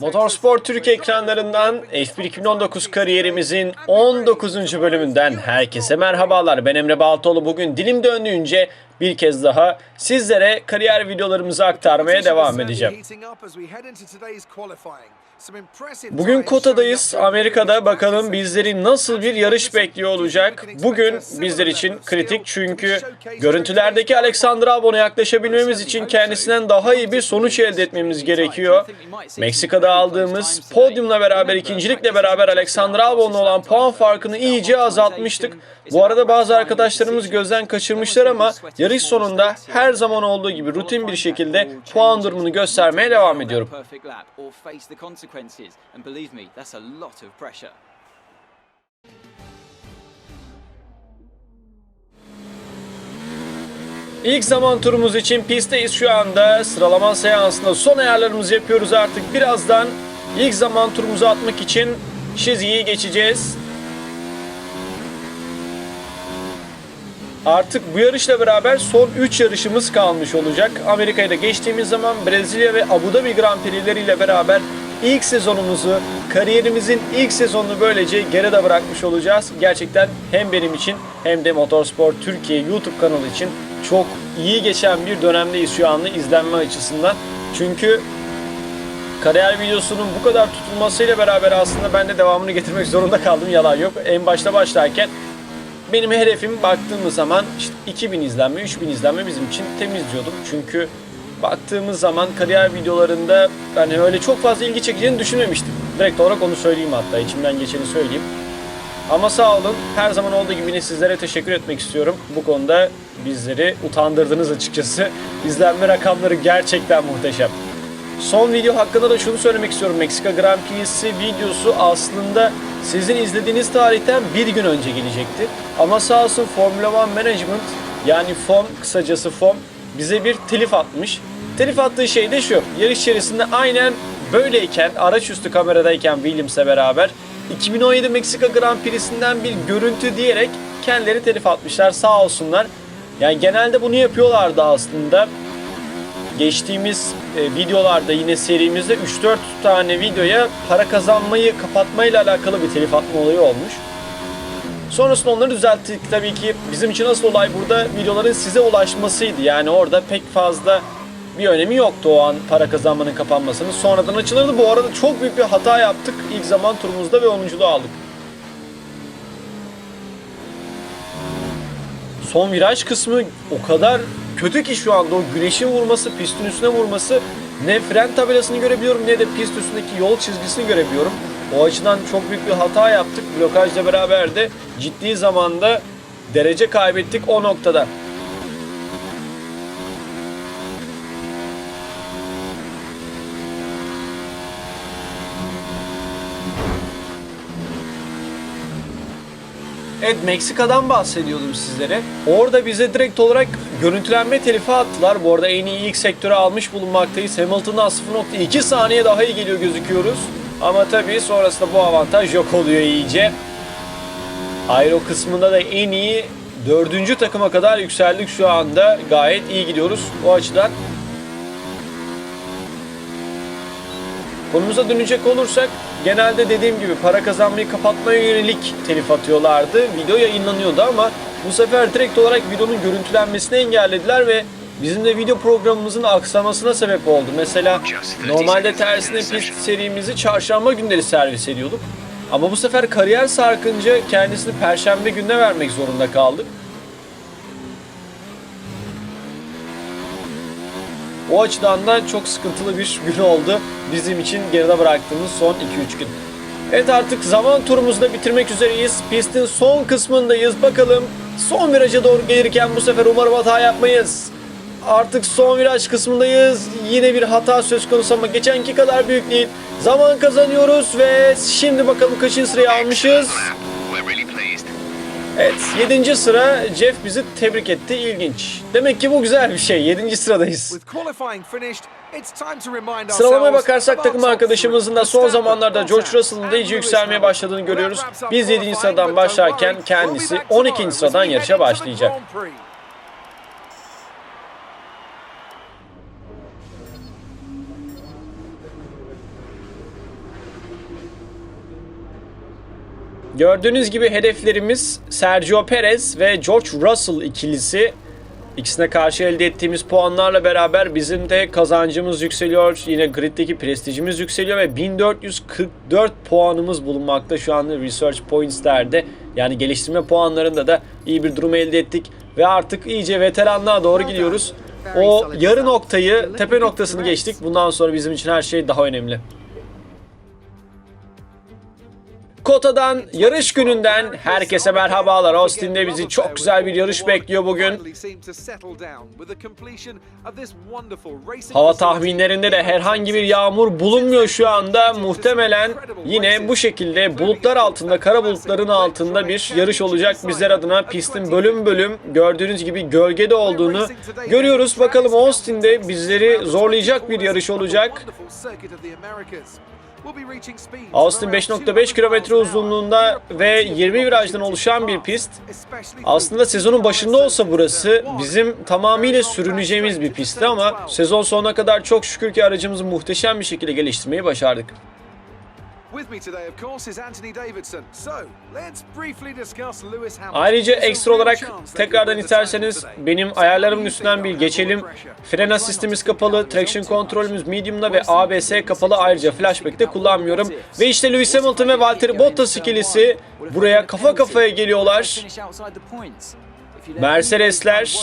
Motorsport Türk ekranlarından F1 2019 kariyerimizin 19. bölümünden herkese merhabalar. Ben Emre Baltoğlu. Bugün dilim döndüğünce bir kez daha sizlere kariyer videolarımızı aktarmaya devam edeceğim. Bugün Kota'dayız. Amerika'da bakalım bizleri nasıl bir yarış bekliyor olacak. Bugün bizler için kritik çünkü görüntülerdeki Alexander Albon'a yaklaşabilmemiz için kendisinden daha iyi bir sonuç elde etmemiz gerekiyor. Meksika'da aldığımız podyumla beraber, ikincilikle beraber Alexander Albon'la olan puan farkını iyice azaltmıştık. Bu arada bazı arkadaşlarımız gözden kaçırmışlar ama yarış sonunda her zaman olduğu gibi rutin bir şekilde puan durumunu göstermeye devam ediyorum. İlk zaman turumuz için pistteyiz şu anda. Sıralama seansında son ayarlarımızı yapıyoruz artık. Birazdan ilk zaman turumuzu atmak için Şizi'yi geçeceğiz. Artık bu yarışla beraber son 3 yarışımız kalmış olacak. Amerika'yı da geçtiğimiz zaman Brezilya ve Abu Dhabi Grand Prix'leriyle beraber ilk sezonumuzu, kariyerimizin ilk sezonunu böylece geride bırakmış olacağız. Gerçekten hem benim için hem de Motorsport Türkiye YouTube kanalı için çok iyi geçen bir dönemdeyiz şu anda izlenme açısından. Çünkü kariyer videosunun bu kadar tutulmasıyla beraber aslında ben de devamını getirmek zorunda kaldım. Yalan yok. En başta başlarken benim hedefim baktığımız zaman işte 2000 izlenme, 3000 izlenme bizim için temiz diyordum. Çünkü baktığımız zaman kariyer videolarında hani öyle çok fazla ilgi çekeceğini düşünmemiştim. Direkt olarak onu söyleyeyim hatta içimden geçeni söyleyeyim. Ama sağ olun her zaman olduğu gibi yine sizlere teşekkür etmek istiyorum. Bu konuda bizleri utandırdınız açıkçası. İzlenme rakamları gerçekten muhteşem. Son video hakkında da şunu söylemek istiyorum. Meksika Grand Prix'si videosu aslında sizin izlediğiniz tarihten bir gün önce gelecekti. Ama sağ olsun Formula One Management yani FOM kısacası FOM bize bir telif atmış. Telif attığı şey de şu. Yarış içerisinde aynen böyleyken araç üstü kameradayken Williams'e beraber 2017 Meksika Grand Prix'sinden bir görüntü diyerek kendileri telif atmışlar sağ olsunlar. Yani genelde bunu yapıyorlardı aslında geçtiğimiz e, videolarda yine serimizde 3-4 tane videoya para kazanmayı kapatmayla alakalı bir telif atma olayı olmuş. Sonrasında onları düzelttik. Tabii ki bizim için asıl olay burada videoların size ulaşmasıydı. Yani orada pek fazla bir önemi yoktu o an para kazanmanın kapanmasının. Sonradan açılırdı. Bu arada çok büyük bir hata yaptık ilk zaman turumuzda ve 10'unculuğu aldık. son viraj kısmı o kadar kötü ki şu anda o güneşin vurması, pistin üstüne vurması ne fren tabelasını görebiliyorum ne de pist üstündeki yol çizgisini görebiliyorum. O açıdan çok büyük bir hata yaptık. Blokajla beraber de ciddi zamanda derece kaybettik o noktada. Evet Meksika'dan bahsediyordum sizlere. Orada bize direkt olarak görüntülenme telifi attılar. Bu arada en iyi ilk sektöre almış bulunmaktayız. Hamilton'dan 0.2 saniye daha iyi geliyor gözüküyoruz. Ama tabii sonrasında bu avantaj yok oluyor iyice. Aero kısmında da en iyi dördüncü takıma kadar yükseldik şu anda. Gayet iyi gidiyoruz o açıdan. Konumuza dönecek olursak genelde dediğim gibi para kazanmayı kapatmaya yönelik telif atıyorlardı. Video yayınlanıyordu ama bu sefer direkt olarak videonun görüntülenmesini engellediler ve bizim de video programımızın aksamasına sebep oldu. Mesela normalde tersine pist serimizi çarşamba günleri servis ediyorduk. Ama bu sefer kariyer sarkınca kendisini perşembe gününe vermek zorunda kaldık. O açıdan da çok sıkıntılı bir gün oldu bizim için geride bıraktığımız son 2-3 gün. Evet artık zaman turumuzu da bitirmek üzereyiz. Pistin son kısmındayız. Bakalım son viraja doğru gelirken bu sefer umarım hata yapmayız. Artık son viraj kısmındayız. Yine bir hata söz konusu ama geçenki kadar büyük değil. Zaman kazanıyoruz ve şimdi bakalım kaçıncı sırayı almışız. Evet 7. sıra Jeff bizi tebrik etti. İlginç. Demek ki bu güzel bir şey. 7. sıradayız. Sıralamaya bakarsak takım arkadaşımızın da son zamanlarda George Russell'ın da iyice yükselmeye başladığını görüyoruz. Biz 7. sıradan başlarken kendisi 12. sıradan yarışa başlayacak. Gördüğünüz gibi hedeflerimiz Sergio Perez ve George Russell ikilisi. İkisine karşı elde ettiğimiz puanlarla beraber bizim de kazancımız yükseliyor. Yine griddeki prestijimiz yükseliyor ve 1444 puanımız bulunmakta şu anda Research Points'lerde. Yani geliştirme puanlarında da iyi bir durum elde ettik. Ve artık iyice veteranlığa doğru gidiyoruz. O yarı noktayı, tepe noktasını geçtik. Bundan sonra bizim için her şey daha önemli. Kota'dan, yarış gününden herkese merhabalar. Austin'de bizi çok güzel bir yarış bekliyor bugün. Hava tahminlerinde de herhangi bir yağmur bulunmuyor şu anda. Muhtemelen yine bu şekilde bulutlar altında, kara bulutların altında bir yarış olacak bizler adına. Pistin bölüm bölüm gördüğünüz gibi gölgede olduğunu görüyoruz. Bakalım Austin'de bizleri zorlayacak bir yarış olacak. Austin 5.5 kilometre uzunluğunda ve 20 virajdan oluşan bir pist. Aslında sezonun başında olsa burası bizim tamamıyla sürüneceğimiz bir pistti ama sezon sonuna kadar çok şükür ki aracımızı muhteşem bir şekilde geliştirmeyi başardık. Ayrıca ekstra olarak tekrardan isterseniz benim ayarlarımın üstünden bir geçelim. Fren asistimiz kapalı, traction kontrolümüz medium'da ve ABS kapalı ayrıca flashback'te kullanmıyorum. Ve işte Lewis Hamilton ve Valtteri Bottas ikilisi buraya kafa kafaya geliyorlar. Mercedesler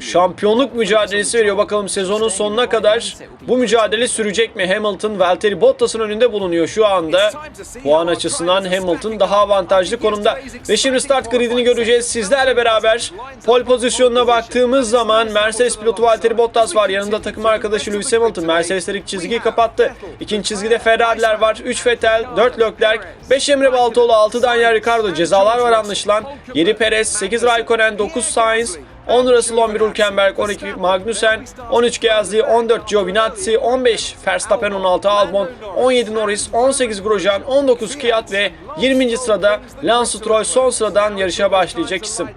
şampiyonluk mücadelesi veriyor. Bakalım sezonun sonuna kadar bu mücadele sürecek mi? Hamilton Valtteri Bottas'ın önünde bulunuyor şu anda. Puan açısından Hamilton daha avantajlı konumda. Ve şimdi start gridini göreceğiz sizlerle beraber. Pole pozisyonuna baktığımız zaman Mercedes pilotu Valtteri Bottas var. Yanında takım arkadaşı Lewis Hamilton. Mercedesler ilk çizgiyi kapattı. İkinci çizgide Ferrari'ler var. 3 Vettel, 4 Leclerc, 5 Emre Baltoğlu, 6 Daniel Ricciardo. Cezalar var anlaşılan. 7 Perez, 8 Raikkonen, 9 Sainz, 10 Russell, 11 Hülkenberg, 12 Magnussen, 13 Gasly, 14 Giovinazzi, 15 Verstappen, 16 Albon, 17 Norris, 18 Grosjean, 19 Kvyat ve 20. sırada Lance Stroll son sıradan yarışa başlayacak isim.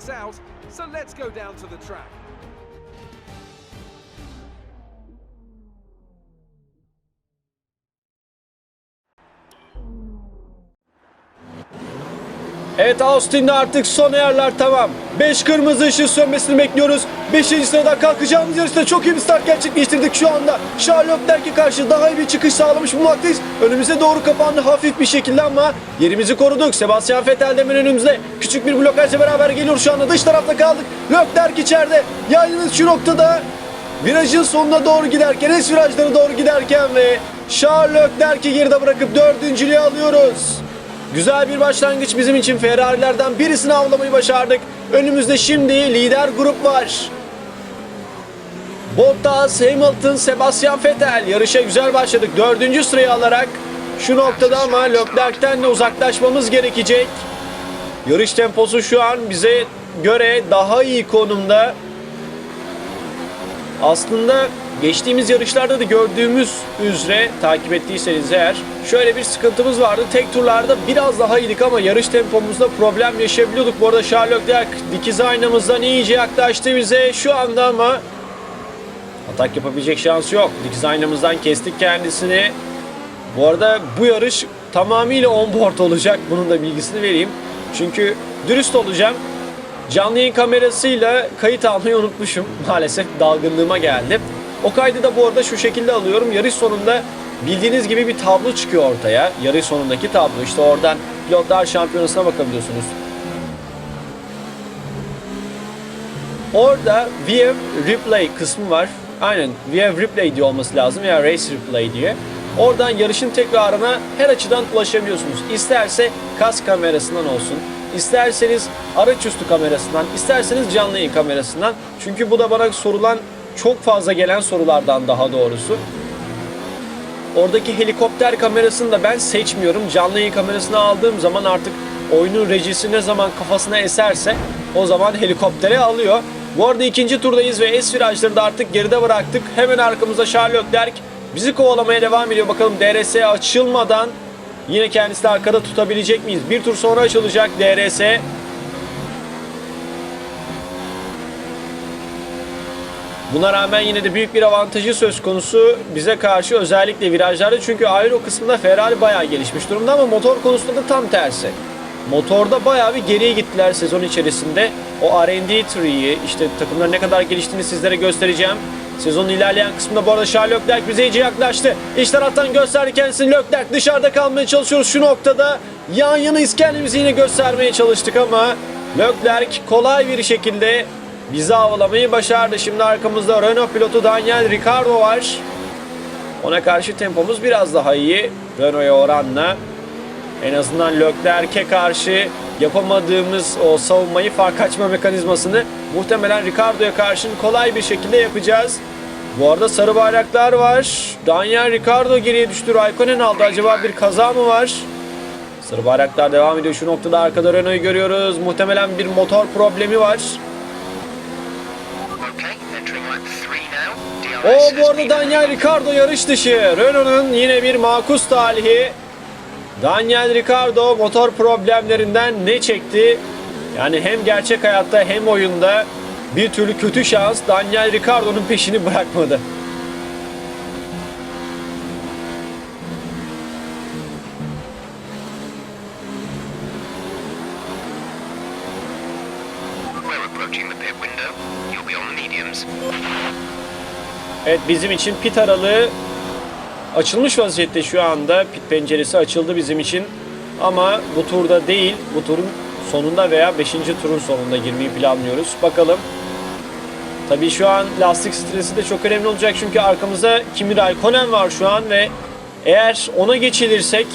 Evet Austin'de artık son ayarlar tamam. 5 kırmızı ışığı sönmesini bekliyoruz. 5. sıradan kalkacağımız yarışta çok iyi bir start gerçekleştirdik şu anda. Charles Leclerc'e karşı daha iyi bir çıkış sağlamış bulunmaktayız. Önümüze doğru kapandı hafif bir şekilde ama yerimizi koruduk. Sebastian Vettel de hemen önümüzde. Küçük bir blokajla beraber geliyor şu anda. Dış tarafta kaldık. Leclerc içeride. Yalnız şu noktada virajın sonuna doğru giderken, es virajlara doğru giderken ve Charles Leclerc'i geride bırakıp dördüncülüğü alıyoruz. Güzel bir başlangıç bizim için Ferrari'lerden birisini avlamayı başardık. Önümüzde şimdi lider grup var. Bottas, Hamilton, Sebastian Vettel yarışa güzel başladık. Dördüncü sırayı alarak şu noktada ama Leclerc'ten de uzaklaşmamız gerekecek. Yarış temposu şu an bize göre daha iyi konumda. Aslında geçtiğimiz yarışlarda da gördüğümüz üzere takip ettiyseniz eğer şöyle bir sıkıntımız vardı. Tek turlarda biraz daha iyiydik ama yarış tempomuzda problem yaşayabiliyorduk. Bu arada Charles Leclerc dikiz aynamızdan iyice yaklaştı bize şu anda ama atak yapabilecek şansı yok. Dikiz aynamızdan kestik kendisini. Bu arada bu yarış tamamıyla on-board olacak. Bunun da bilgisini vereyim. Çünkü dürüst olacağım. Canlı yayın kamerasıyla kayıt almayı unutmuşum. Maalesef dalgınlığıma geldi. O kaydı da bu arada şu şekilde alıyorum. Yarış sonunda bildiğiniz gibi bir tablo çıkıyor ortaya. Yarış sonundaki tablo. İşte oradan pilotlar şampiyonasına bakabiliyorsunuz. Orada VF Replay kısmı var. Aynen VF Replay diye olması lazım veya Race Replay diye. Oradan yarışın tekrarına her açıdan ulaşabiliyorsunuz. İsterse kas kamerasından olsun, isterseniz araç üstü kamerasından, isterseniz canlı yayın kamerasından. Çünkü bu da bana sorulan çok fazla gelen sorulardan daha doğrusu. Oradaki helikopter kamerasını da ben seçmiyorum. Canlı yayın kamerasını aldığım zaman artık oyunun rejisi ne zaman kafasına eserse o zaman helikoptere alıyor. Bu arada ikinci turdayız ve S virajları da artık geride bıraktık. Hemen arkamızda Charles Leclerc bizi kovalamaya devam ediyor. Bakalım DRS açılmadan yine kendisi arkada tutabilecek miyiz? Bir tur sonra açılacak DRS. Buna rağmen yine de büyük bir avantajı söz konusu bize karşı özellikle virajlarda. Çünkü aero kısmında Ferrari bayağı gelişmiş durumda ama motor konusunda da tam tersi. motorda bayağı bir geriye gittiler sezon içerisinde. O R&D tree'yi işte takımların ne kadar geliştiğini sizlere göstereceğim. Sezonun ilerleyen kısmında bu arada Charles Leclerc bize iyice yaklaştı. İç taraftan gösterdi kendisini Leclerc dışarıda kalmaya çalışıyoruz şu noktada. Yan yanayız kendimizi yine göstermeye çalıştık ama Leclerc kolay bir şekilde bizi havalamayı başardı. Şimdi arkamızda Renault pilotu Daniel Ricciardo var. Ona karşı tempomuz biraz daha iyi Renault'a oranla. En azından Leclerc'e karşı yapamadığımız o savunmayı fark açma mekanizmasını muhtemelen Ricardo'ya karşı kolay bir şekilde yapacağız. Bu arada sarı bayraklar var. Daniel Ricciardo geriye düştü. Raikkonen aldı. Acaba bir kaza mı var? Sarı bayraklar devam ediyor. Şu noktada arkada Renault'u görüyoruz. Muhtemelen bir motor problemi var. O bu Daniel Ricciardo yarış dışı. Renault'un yine bir makus talihi. Daniel Ricciardo motor problemlerinden ne çekti? Yani hem gerçek hayatta hem oyunda bir türlü kötü şans Daniel Ricciardo'nun peşini bırakmadı. Evet bizim için pit aralığı açılmış vaziyette şu anda. Pit penceresi açıldı bizim için. Ama bu turda değil, bu turun sonunda veya 5. turun sonunda girmeyi planlıyoruz. Bakalım. Tabii şu an lastik stresi de çok önemli olacak çünkü arkamızda Kimi Raikkonen var şu an ve eğer ona geçilirsek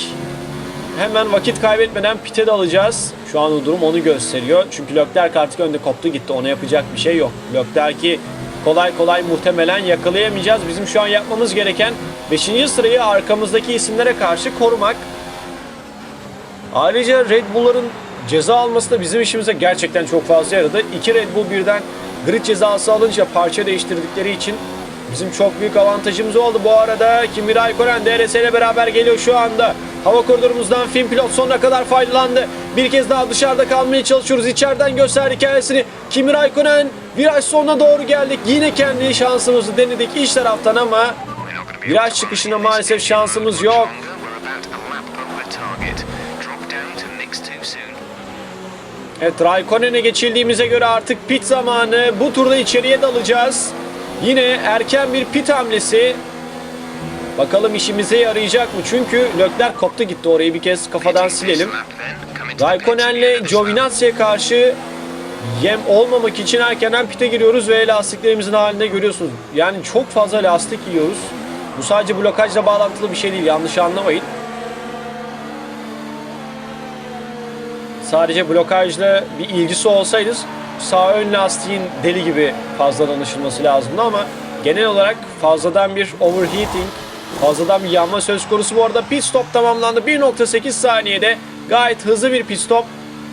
hemen vakit kaybetmeden pite de alacağız. Şu an o durum onu gösteriyor. Çünkü Leclerc artık önde koptu gitti. Ona yapacak bir şey yok. Leclerc'i kolay kolay muhtemelen yakalayamayacağız. Bizim şu an yapmamız gereken 5. sırayı arkamızdaki isimlere karşı korumak. Ayrıca Red Bull'ların ceza alması da bizim işimize gerçekten çok fazla yaradı. İki Red Bull birden grid cezası alınca parça değiştirdikleri için bizim çok büyük avantajımız oldu. Bu arada Kimi Raikkonen DRS ile beraber geliyor şu anda. Hava koridorumuzdan Finn pilot sonuna kadar faydalandı. Bir kez daha dışarıda kalmaya çalışıyoruz. İçeriden gösterdi kendisini. Kimi Raikkonen viraj sonuna doğru geldik. Yine kendi şansımızı denedik iç taraftan ama Viraj çıkışına maalesef şansımız yok. Evet Raikkonen'e geçildiğimize göre artık pit zamanı. Bu turda içeriye dalacağız. Yine erken bir pit hamlesi. Bakalım işimize yarayacak mı? Çünkü Leclerc koptu gitti orayı bir kez kafadan silelim. Raikkonen'le. Giovinazzi'ye karşı yem olmamak için erkenden pite giriyoruz ve lastiklerimizin halinde görüyorsunuz. Yani çok fazla lastik yiyoruz. Bu sadece blokajla bağlantılı bir şey değil yanlış anlamayın. Sadece blokajla bir ilgisi olsaydı sağ ön lastiğin deli gibi fazladan ışınması lazımdı ama genel olarak fazladan bir overheating, fazladan bir yanma söz konusu. Bu arada pit stop tamamlandı. 1.8 saniyede gayet hızlı bir pit stop.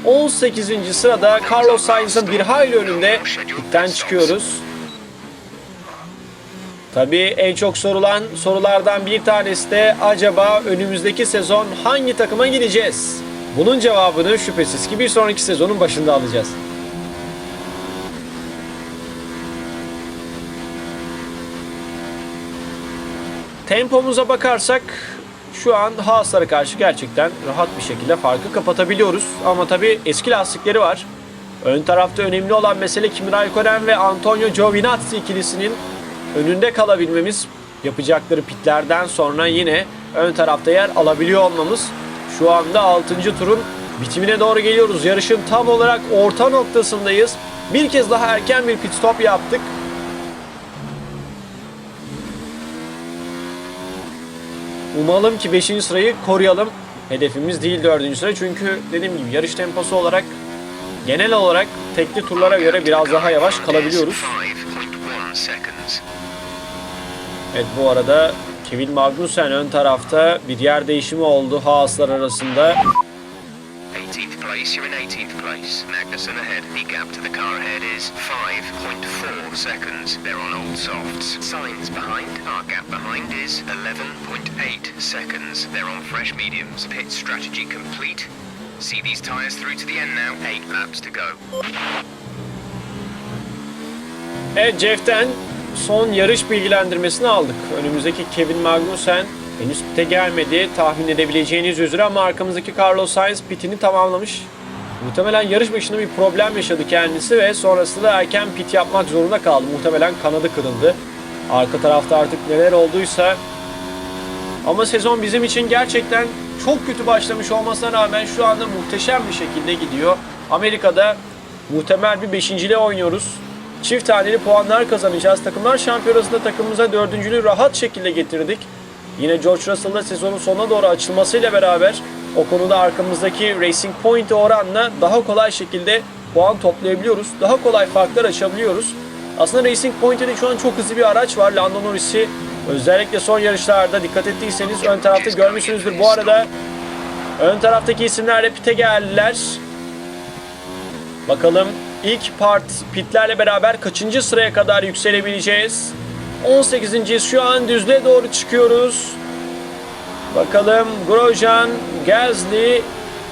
18. sırada Carlos Sainz'ın bir hayli önünde pitten çıkıyoruz. Tabii en çok sorulan sorulardan bir tanesi de acaba önümüzdeki sezon hangi takıma gideceğiz? Bunun cevabını şüphesiz ki bir sonraki sezonun başında alacağız. Tempomuza bakarsak şu an Haas'lara karşı gerçekten rahat bir şekilde farkı kapatabiliyoruz. Ama tabii eski lastikleri var. Ön tarafta önemli olan mesele Kimi Raikkonen ve Antonio Giovinazzi ikilisinin önünde kalabilmemiz. Yapacakları pitlerden sonra yine ön tarafta yer alabiliyor olmamız. Şu anda 6. turun bitimine doğru geliyoruz. Yarışın tam olarak orta noktasındayız. Bir kez daha erken bir pit stop yaptık. Umalım ki 5. sırayı koruyalım. Hedefimiz değil 4. sıra çünkü dediğim gibi yarış temposu olarak genel olarak tekli turlara göre biraz daha yavaş kalabiliyoruz. 5.1 seconds. Evet bu arada Kevin Magnussen ön tarafta bir yer değişimi oldu Haaslar arasında. 18th place, you're in 18th place. Magnussen ahead. The gap to the car ahead is 5.4 seconds. They're on old softs. Signs behind. Our gap behind is 11.8 seconds. They're on fresh mediums. Pit strategy complete. See these tyres through to the end now. Eight laps to go. Evet Jeff'ten son yarış bilgilendirmesini aldık. Önümüzdeki Kevin Magnussen Henüz pite gelmedi tahmin edebileceğiniz üzere ama arkamızdaki Carlos Sainz pitini tamamlamış. Muhtemelen yarış başında bir problem yaşadı kendisi ve sonrasında erken pit yapmak zorunda kaldı. Muhtemelen kanadı kırıldı. Arka tarafta artık neler olduysa ama sezon bizim için gerçekten çok kötü başlamış olmasına rağmen şu anda muhteşem bir şekilde gidiyor. Amerika'da muhtemel bir beşinciliğe oynuyoruz. Çift taneli puanlar kazanacağız. Takımlar şampiyonasında takımımıza dördüncülüğü rahat şekilde getirdik. Yine George Russell'da sezonun sonuna doğru açılmasıyla beraber o konuda arkamızdaki Racing Point oranla daha kolay şekilde puan toplayabiliyoruz. Daha kolay farklar açabiliyoruz. Aslında Racing Point'te de şu an çok hızlı bir araç var. Lando Norris'i özellikle son yarışlarda dikkat ettiyseniz ön tarafta görmüşsünüzdür. Bu arada ön taraftaki isimler de pite geldiler. Bakalım ilk part pitlerle beraber kaçıncı sıraya kadar yükselebileceğiz? 18. şu an düzlüğe doğru çıkıyoruz. Bakalım Grosjean, Gasly,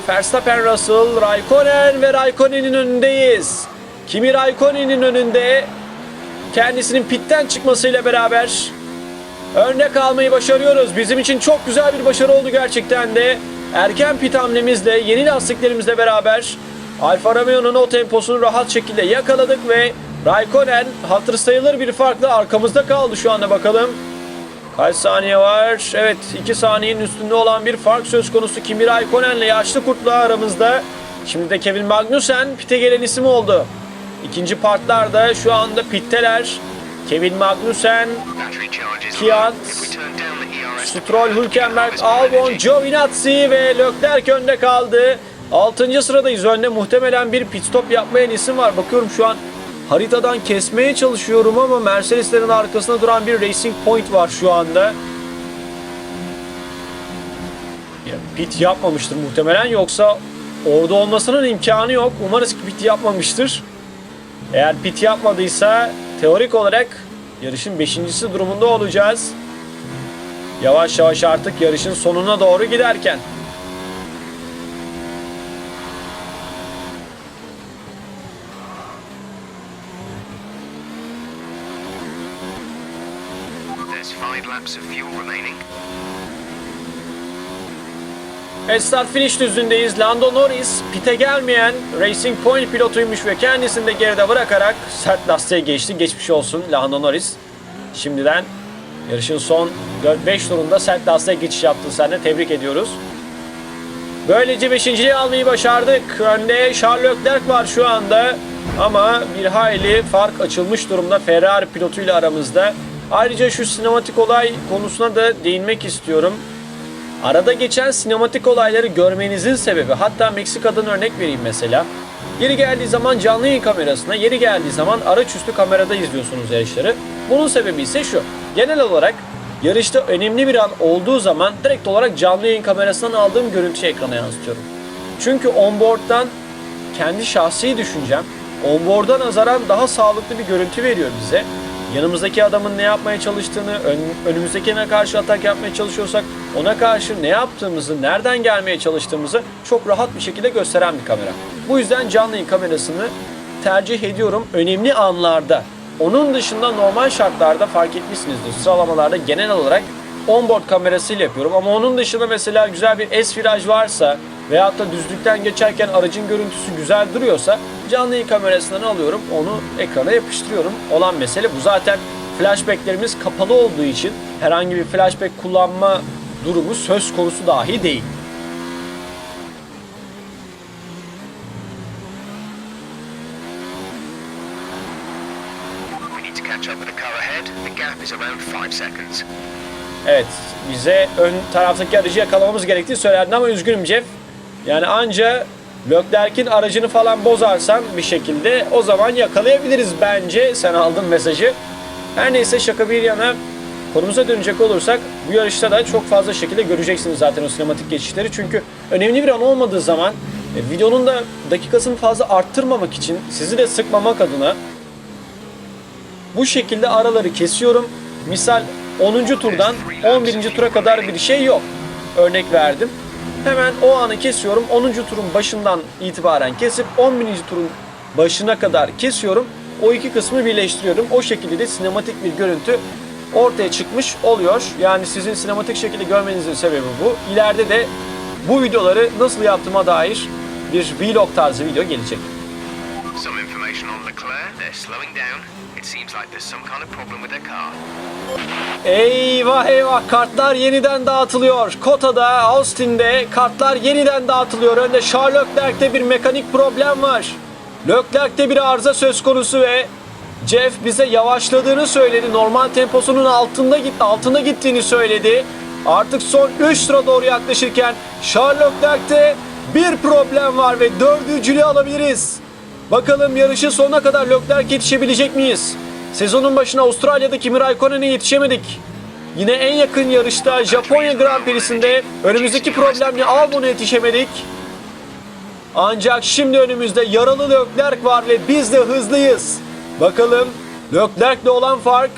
Verstappen, Russell, Raikkonen ve Raikkonen'in önündeyiz. Kimi Raikkonen'in önünde kendisinin pitten çıkmasıyla beraber önde kalmayı başarıyoruz. Bizim için çok güzel bir başarı oldu gerçekten de. Erken pit hamlemizle, yeni lastiklerimizle beraber Alfa Romeo'nun o temposunu rahat şekilde yakaladık ve Raikkonen hatır sayılır bir farkla arkamızda kaldı şu anda bakalım. Kaç saniye var? Evet 2 saniyenin üstünde olan bir fark söz konusu Kimi Raikkonen'le yaşlı kurtla aramızda. Şimdi de Kevin Magnussen pite gelen isim oldu. İkinci partlarda şu anda pitteler. Kevin Magnussen, Kiat, Stroll, Hülkenberg, Albon. Giovinazzi ve Leclerc önde kaldı. 6. sıradayız. Önde muhtemelen bir pit stop yapmayan isim var. Bakıyorum şu an haritadan kesmeye çalışıyorum ama Mercedeslerin arkasında duran bir Racing Point var şu anda. Ya, pit yapmamıştır muhtemelen yoksa orada olmasının imkanı yok. Umarız ki pit yapmamıştır. Eğer pit yapmadıysa teorik olarak yarışın 5.si durumunda olacağız. Yavaş yavaş artık yarışın sonuna doğru giderken. There's five laps of fuel remaining. Evet start finish düzlüğündeyiz. Lando Norris pite gelmeyen Racing Point pilotuymuş ve kendisini de geride bırakarak sert lastiğe geçti. Geçmiş olsun Lando Norris. Şimdiden yarışın son 4-5 turunda sert lastiğe geçiş yaptın sen de tebrik ediyoruz. Böylece 5.liği almayı başardık. Önde Charles Leclerc var şu anda. Ama bir hayli fark açılmış durumda Ferrari pilotuyla aramızda. Ayrıca şu sinematik olay konusuna da değinmek istiyorum. Arada geçen sinematik olayları görmenizin sebebi hatta Meksika'dan örnek vereyim mesela. Yeri geldiği zaman canlı yayın kamerasına, yeri geldiği zaman araç üstü kamerada izliyorsunuz yarışları. Bunun sebebi ise şu. Genel olarak yarışta önemli bir an olduğu zaman direkt olarak canlı yayın kamerasından aldığım görüntüyü ekrana yansıtıyorum. Çünkü onboard'dan kendi şahsi düşüncem onboard'a nazaran daha sağlıklı bir görüntü veriyor bize. Yanımızdaki adamın ne yapmaya çalıştığını, ön- önümüzdekine karşı atak yapmaya çalışıyorsak ona karşı ne yaptığımızı, nereden gelmeye çalıştığımızı çok rahat bir şekilde gösteren bir kamera. Bu yüzden canlı kamerasını tercih ediyorum önemli anlarda. Onun dışında normal şartlarda fark etmişsinizdir. Sıralamalarda genel olarak onboard kamerasıyla yapıyorum. Ama onun dışında mesela güzel bir S viraj varsa veyahut da düzlükten geçerken aracın görüntüsü güzel duruyorsa canlı yayın kamerasından alıyorum onu ekrana yapıştırıyorum. Olan mesele bu. Zaten flashbacklerimiz kapalı olduğu için herhangi bir flashback kullanma durumu söz konusu dahi değil. We need to catch up with the car ahead. The gap is around 5 seconds. Evet bize ön taraftaki aracı yakalamamız gerektiği söylendi ama üzgünüm Jeff. Yani anca Leclerc'in aracını falan bozarsan bir şekilde o zaman yakalayabiliriz bence. Sen aldın mesajı. Her neyse şaka bir yana konumuza dönecek olursak bu yarışta da çok fazla şekilde göreceksiniz zaten o sinematik geçişleri. Çünkü önemli bir an olmadığı zaman e, videonun da dakikasını fazla arttırmamak için sizi de sıkmamak adına bu şekilde araları kesiyorum. Misal 10. turdan 11. tura kadar bir şey yok. Örnek verdim. Hemen o anı kesiyorum. 10. turun başından itibaren kesip 11. turun başına kadar kesiyorum. O iki kısmı birleştiriyorum. O şekilde de sinematik bir görüntü ortaya çıkmış oluyor. Yani sizin sinematik şekilde görmenizin sebebi bu. İleride de bu videoları nasıl yaptığıma dair bir vlog tarzı video gelecek. Some information on Leclerc. They're slowing down. Eyvah eyvah kartlar yeniden dağıtılıyor. Kota'da, Austin'de kartlar yeniden dağıtılıyor. Önde Charles Leclerc'te bir mekanik problem var. Leclerc'te bir arıza söz konusu ve Jeff bize yavaşladığını söyledi. Normal temposunun altında git altında gittiğini söyledi. Artık son 3 tura doğru yaklaşırken Charles Leclerc'te bir problem var ve dördüncülüğü alabiliriz. Bakalım yarışın sonuna kadar Leclerc yetişebilecek miyiz? Sezonun başına Avustralya'da Kimi Raikkonen'e yetişemedik. Yine en yakın yarışta Japonya Grand Prix'sinde önümüzdeki problemle Albon'a yetişemedik. Ancak şimdi önümüzde yaralı Leclerc var ve biz de hızlıyız. Bakalım Leclerc'le olan fark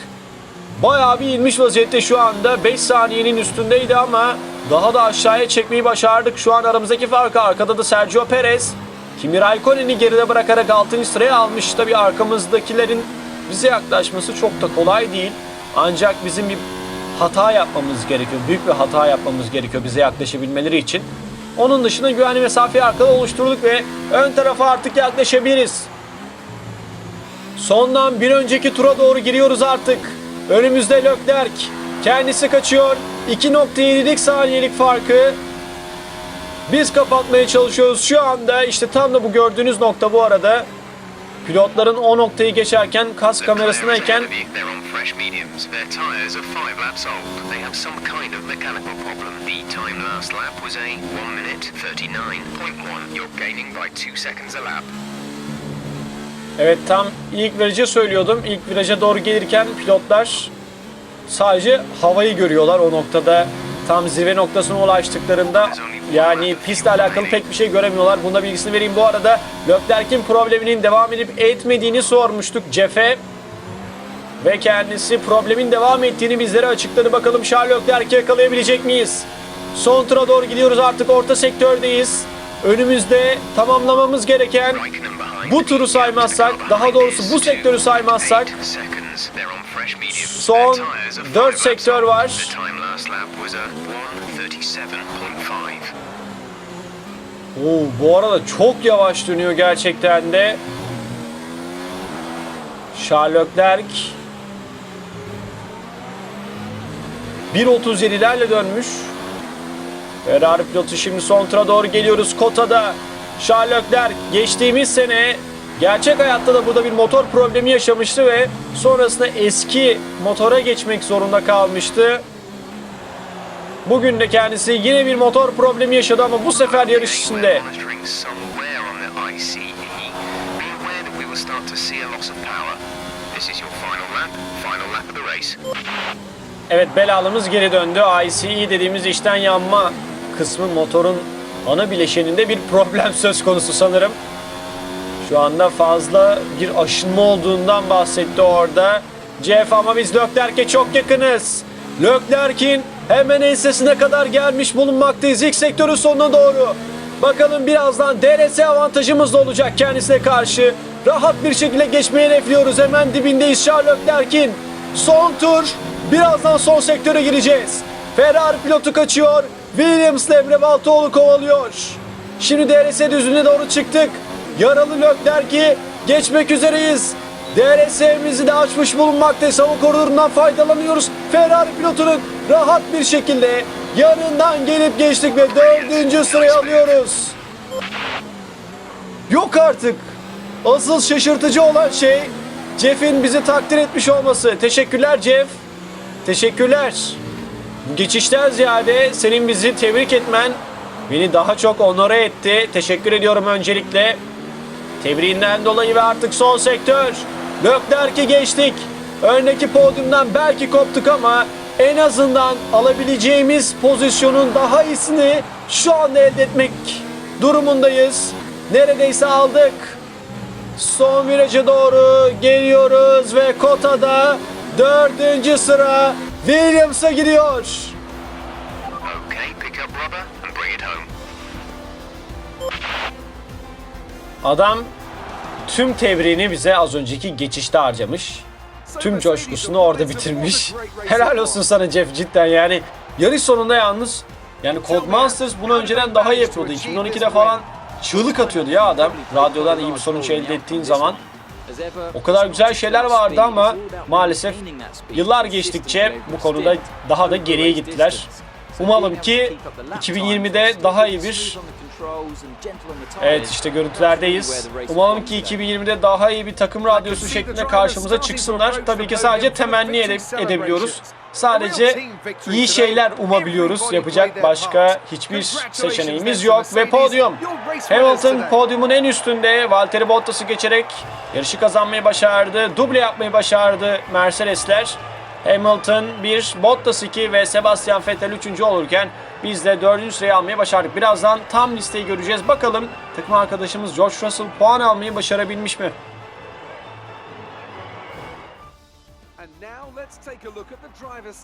bayağı bir inmiş vaziyette şu anda. 5 saniyenin üstündeydi ama daha da aşağıya çekmeyi başardık. Şu an aramızdaki farkı arkada da Sergio Perez. Kimi Raikkonen'i geride bırakarak 6. sıraya almış. Tabii arkamızdakilerin bize yaklaşması çok da kolay değil. Ancak bizim bir hata yapmamız gerekiyor. Büyük bir hata yapmamız gerekiyor bize yaklaşabilmeleri için. Onun dışında güvenli mesafeyi arkada oluşturduk ve ön tarafa artık yaklaşabiliriz. Sondan bir önceki tura doğru giriyoruz artık. Önümüzde Leclerc. Kendisi kaçıyor. 2.7'lik saniyelik farkı biz kapatmaya çalışıyoruz. Şu anda işte tam da bu gördüğünüz nokta bu arada. Pilotların o noktayı geçerken kas Leclerc is kamerasındayken ahead of you. They're on fresh mediums. Their tyres are five laps old. They have some kind of mechanical problem. The time last lap was a 1 minute 39.1. You're gaining by 2 seconds a lap. Evet tam ilk virajı söylüyordum. İlk viraja doğru gelirken pilotlar sadece havayı görüyorlar o noktada. Tam zirve noktasına ulaştıklarında yani pistle alakalı pek bir şey göremiyorlar. Bunda bilgisini vereyim. Bu arada Leclerc'in probleminin devam edip etmediğini sormuştuk Jeff'e. Ve kendisi problemin devam ettiğini bizlere açıkladı. Bakalım Charles Leclerc'i yakalayabilecek miyiz? Son tura doğru gidiyoruz artık orta sektördeyiz. Önümüzde tamamlamamız gereken bu turu saymazsak, daha doğrusu bu sektörü saymazsak. Son Their tyres are dört five laps sektör old. var. The time last lap was a 137.5. Oo, bu arada çok yavaş dönüyor gerçekten de. Charles Leclerc 1.37'lerle dönmüş. Ferrari pilotu şimdi son tura doğru geliyoruz. Kota'da Charles Leclerc geçtiğimiz sene gerçek hayatta da burada bir motor problemi yaşamıştı ve sonrasında eski motora geçmek zorunda kalmıştı. Bugün de kendisi yine bir motor problemi yaşadı ama bu sefer yarış içinde. Evet belalımız geri döndü. ICE dediğimiz işten yanma kısmı motorun ana bileşeninde bir problem söz konusu sanırım. Şu anda fazla bir aşınma olduğundan bahsetti orada. Jeff ama biz Leclerc'e çok yakınız. Leclerc'in hemen ensesine kadar gelmiş bulunmaktayız ilk sektörün sonuna doğru. Bakalım birazdan DRS avantajımız da olacak kendisine karşı. Rahat bir şekilde geçmeyi hedefliyoruz. Hemen dibindeyiz Charles Leclerc'in. Son tur. Birazdan son sektöre gireceğiz. Ferrari pilotu kaçıyor. Williams Emre Baltoğlu kovalıyor. Şimdi DRS düzlüğüne doğru çıktık. Yaralı Leclerc'i geçmek üzereyiz. DRS'mizi de açmış bulunmaktayız. Hava koridorundan faydalanıyoruz. Ferrari pilotunun rahat bir şekilde yanından gelip geçtik ve dördüncü sırayı alıyoruz. Yok artık. Asıl şaşırtıcı olan şey Jeff'in bizi takdir etmiş olması. Teşekkürler Jeff. Teşekkürler. Geçişten ziyade senin bizi tebrik etmen beni daha çok onore etti. Teşekkür ediyorum öncelikle. Tebriğinden dolayı ve artık son sektör. Leclerc'i geçtik. Öndeki podyumdan belki koptuk ama en azından alabileceğimiz pozisyonun daha iyisini şu anda elde etmek durumundayız. Neredeyse aldık. Son viraja doğru geliyoruz ve kotada dördüncü sıra Williams'a gidiyor. Okay, pick up rubber and bring it home. Adam tüm tebriğini bize az önceki geçişte harcamış. tüm coşkusunu orada bitirmiş. Helal olsun sana Jeff cidden yani. Yarış sonunda yalnız yani Codemasters bunu önceden daha iyi yapıyordu. 2012'de falan çığlık atıyordu ya adam. Radyodan iyi bir sonuç elde ettiğin zaman. O kadar güzel şeyler vardı ama maalesef yıllar geçtikçe bu konuda daha da geriye gittiler. Umalım ki 2020'de daha iyi bir Evet işte görüntülerdeyiz. Umalım ki 2020'de daha iyi bir takım radyosu şeklinde karşımıza çıksınlar. Tabii ki sadece temenni ede- edebiliyoruz. Sadece iyi şeyler umabiliyoruz. Yapacak başka hiçbir seçeneğimiz yok. Ve podyum. Hamilton podyumun en üstünde Valtteri Bottas'ı geçerek yarışı kazanmayı başardı. Duble yapmayı başardı Mercedesler. Hamilton 1, Bottas 2 ve Sebastian Vettel 3. olurken biz de 4. sırayı almayı başardık. Birazdan tam listeyi göreceğiz. Bakalım takım arkadaşımız George Russell puan almayı başarabilmiş mi?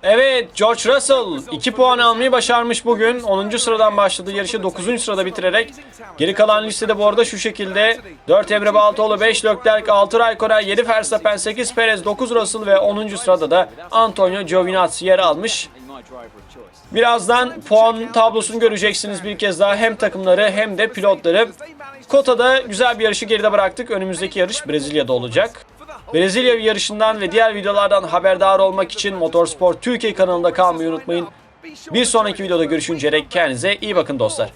Evet George Russell 2 puan almayı başarmış bugün. 10. sıradan başladı. Yarışı 9. sırada bitirerek. Geri kalan listede bu arada şu şekilde. 4 Emre Baltoğlu, 5 Leclerc, 6 Raikkonen, 7 Verstappen, 8 Perez, 9 Russell ve 10. sırada da Antonio Giovinazzi yer almış. Birazdan puan tablosunu göreceksiniz bir kez daha. Hem takımları hem de pilotları. Kota'da güzel bir yarışı geride bıraktık. Önümüzdeki yarış Brezilya'da olacak. Brezilya yarışından ve diğer videolardan haberdar olmak için Motorsport Türkiye kanalında kalmayı unutmayın. Bir sonraki videoda görüşünceye dek kendinize iyi bakın dostlar.